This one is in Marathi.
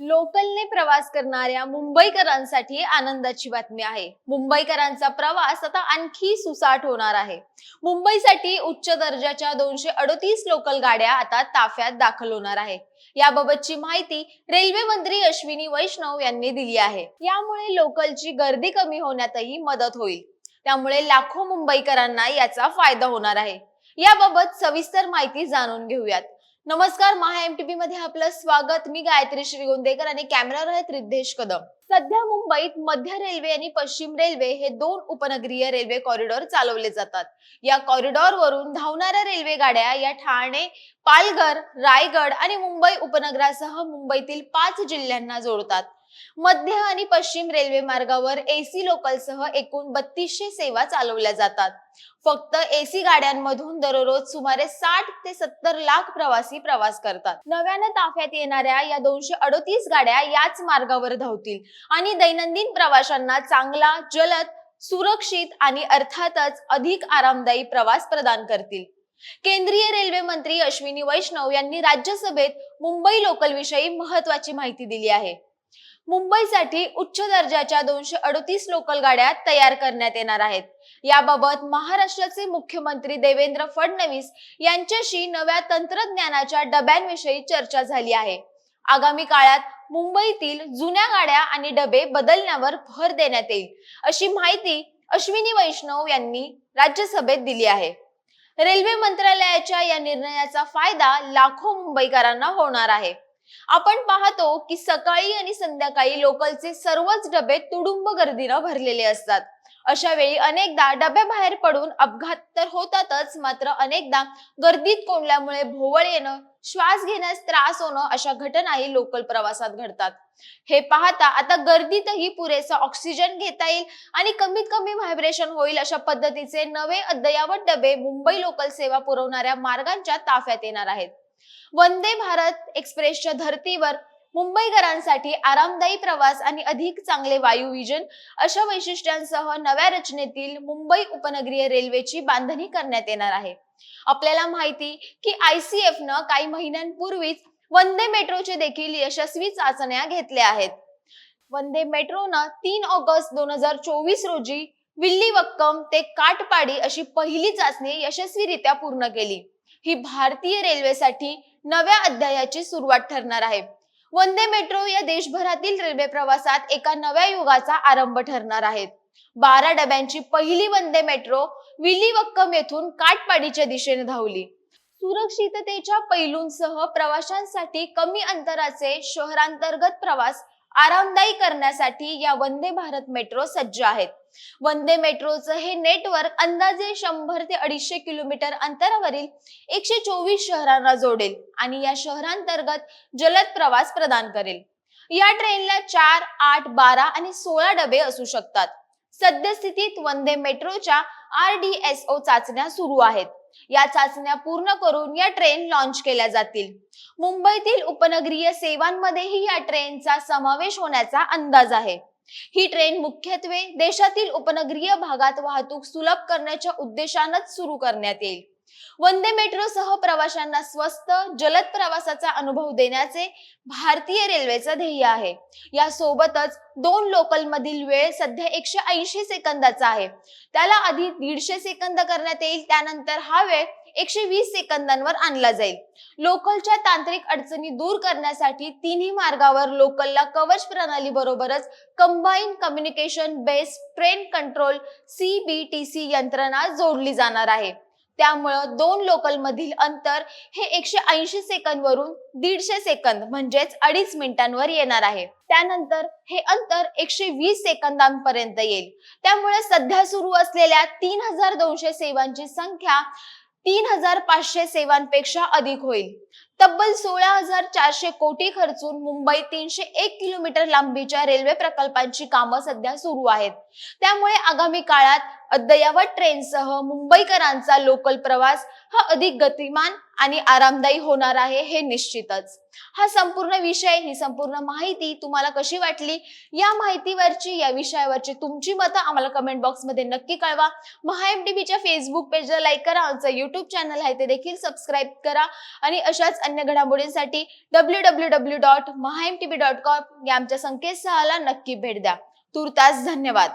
लोकलने प्रवास करणाऱ्या मुंबईकरांसाठी आनंदाची बातमी आहे. मुंबईकरांचा प्रवास आता आणखी सुसाट होणार आहे. मुंबईसाठी उच्च दर्जाच्या दोनशे अडतीस लोकल गाड्या आता ताफ्यात दाखल होणार आहे. याबाबतची माहिती रेल्वे मंत्री अश्विनी वैष्णव यांनी दिली आहे. यामुळे लोकलची गर्दी कमी होण्यातही मदत होईल. त्यामुळे लाखो मुंबईकरांना याचा फायदा होणार आहे. याबाबत सविस्तर माहिती जाणून घेऊयात. नमस्कार महा एमटीपी मध्ये आपलं स्वागत. मी गायत्री श्रीगोंदेकर आणि कॅमेरावर आहेत रिद्धेश कदम. सध्या मुंबईत मध्य रेल्वे आणि पश्चिम रेल्वे हे दोन उपनगरीय रेल्वे कॉरिडॉर चालवले जातात. या कॉरिडॉर वरून धावणाऱ्या रेल्वे गाड्या या ठाणे पालघर रायगड आणि मुंबई उपनगरासह मुंबईतील पाच जिल्ह्यांना जोडतात. मध्य आणि पश्चिम रेल्वे मार्गावर एसी लोकलसह एकूण बत्तीसशे सेवा चालवल्या जातात. फक्त एसी गाड्यांमधून दररोज सुमारे साठ ते सत्तर लाख प्रवासी प्रवास करतात. नव्यानं ताफ्यात येणाऱ्या या दोनशे अडतीस गाड्या याच मार्गावर धावतील आणि दैनंदिन प्रवाशांना चांगला जलद सुरक्षित आणि अर्थातच अधिक आरामदायी प्रवास प्रदान करतील. केंद्रीय रेल्वे मंत्री अश्विनी वैष्णव यांनी राज्यसभेत मुंबई लोकल विषयी महत्वाची माहिती दिली आहे. मुंबईसाठी उच्च दर्जाच्या दोनशे अडतीस लोकल गाड्या तयार करण्यात येणार आहेत. याबाबत महाराष्ट्राचे मुख्यमंत्री देवेंद्र फडणवीस यांच्याशी नव्या तंत्रज्ञानाच्या डब्यांविषयी चर्चा झाली आहे. आगामी काळात मुंबईतील जुन्या गाड्या आणि डबे बदलण्यावर भर देण्यात येईल अशी माहिती अश्विनी वैष्णव यांनी राज्यसभेत दिली आहे. रेल्वे मंत्रालयाच्या या निर्णयाचा फायदा लाखो मुंबईकरांना होणार आहे. आपण पाहतो की सकाळी आणि संध्याकाळी लोकलचे सर्वच डबे तुडुंब गर्दीनं भरलेले असतात. अशा वेळी अनेकदा डब्याबाहेर पडून अपघात तर होतातच मात्र अनेकदा गर्दीत कोंडल्यामुळे भोवळ येणं श्वास घेण्यास त्रास होणं अशा घटनाही लोकल प्रवासात घडतात. हे पाहता आता गर्दीतही पुरेसा ऑक्सिजन घेता येईल आणि कमीत कमी व्हायब्रेशन होईल अशा पद्धतीचे नवे अद्ययावत डबे मुंबई लोकल सेवा पुरवणाऱ्या मार्गांच्या ताफ्यात येणार आहेत. वंदे भारत एक्सप्रेसच्या धर्तीवर मुंबईकरांसाठी आरामदायी प्रवास आणि अधिक चांगले वायू विजन अशा वैशिष्ट्यांसह नव्या रचनेतील मुंबई उपनगरीय रेल्वेची बांधणी करण्यात येणार आहे. आपल्याला माहिती की आयसीएफ न काही महिन्यांपूर्वीच वंदे मेट्रोचे देखील यशस्वी चाचण्या घेतल्या आहेत. वंदे मेट्रोनं तीन ऑगस्ट दोन हजार चोवीस रोजी विल्लीवक्कम ते काटपाडी अशी पहिली चाचणी यशस्वीरित्या पूर्ण केली. ही भारतीय रेल्वेसाठी नव्या अध्यायाची सुरुवात ठरणार आहे. वंदे मेट्रो या देशभरातील रेल्वे प्रवासात एका नव्या युगाचा आरंभ ठरणार आहे. बारा डब्यांची पहिली वंदे मेट्रो विलीवक्कम येथून काटपाडीच्या दिशेने धावली. सुरक्षिततेच्या पैलूंसह प्रवाशांसाठी कमी अंतराचे शहरांतर्गत प्रवास आरामदायी करण्यासाठी या वंदे भारत मेट्रो सज्ज आहेत. वंदे मेट्रोचं हे नेटवर्क अंदाजे शंभर ते अडीचशे किलोमीटर अंतरावरील एकशे चोवीस शहरांना जोडेल आणि या शहरांतर्गत जलद प्रवास प्रदान करेल. या ट्रेनला चार आठ बारा आणि सोळा डबे असू शकतात. सद्यस्थितीत वंदे मेट्रोच्या आर डी एस ओ चाचण्या सुरू आहेत. या चाचण्या पूर्ण करून या ट्रेन लॉन्च केल्या जातील. मुंबईतील उपनगरीय सेवांमध्येही या ट्रेनचा समावेश होण्याचा अंदाज आहे. ही ट्रेन मुख्यत्वे देशातील उपनगरीय भागात वाहतूक सुलभ करण्याच्या उद्देशानच सुरू करण्यात येईल. वंदे मेट्रो सह प्रवाशांना स्वस्त जलद प्रवासाचा अनुभव देण्याचे भारतीय रेल्वेचं ध्येय आहे. या सोबतच दोन लोकल मधील वेळ सध्या एकशे ऐंशी सेकंदाचा आहे. त्याला आधी दीडशे सेकंद करण्यात येईल त्यानंतर हा वेळ एकशे वीस सेकंदांवर आणला जाईल. लोकलच्या तांत्रिक अडचणी दूर करण्यासाठी तिन्ही मार्गावर लोकलला कवच प्रणाली बरोबरच combine communication based train control CBTC यंत्रणा जोडली जाणार आहे. त्यामुळं दोन लोकल मधील अंतर हे एकशे ऐंशी सेकंद वरून दीडशे सेकंद म्हणजेच अडीच मिनिटांवर येणार आहे. त्यानंतर हे अंतर एकशे वीस सेकंदांपर्यंत येईल. त्यामुळे सध्या सुरू असलेल्या तीन हजार दोनशे सेवांची संख्या तीन हजार पाचशे सेवांपेक्षा अधिक होईल. तब्बल सोळा हजार चारशे कोटी खर्चून मुंबई तीनशे एक किलोमीटर लांबीच्या रेल्वे प्रकल्पांची कामं सध्या सुरू आहेत. त्यामुळे आगामी काळात अद्ययावत ट्रेनसह मुंबईकरांचा लोकल प्रवास हा अधिक गतिमान आणि आरामदायी होणार आहे हे निश्चितच. हा संपूर्ण विषय ही संपूर्ण माहिती तुम्हाला कशी वाटली? या माहितीवरची या विषयावरची तुमची मतं आम्हाला कमेंट बॉक्समध्ये नक्की कळवा. महाएम टीव्हीच्या फेसबुक पेजला लाईक करा आमचं युट्यूब चॅनल आहे ते देखील सबस्क्राईब करा. आणि अशाच अन्य घडामोडींसाठी W W W dot Maha M T B dot com या आमच्या संकेतस्थळाला नक्की भेट द्या. तुर्तास धन्यवाद.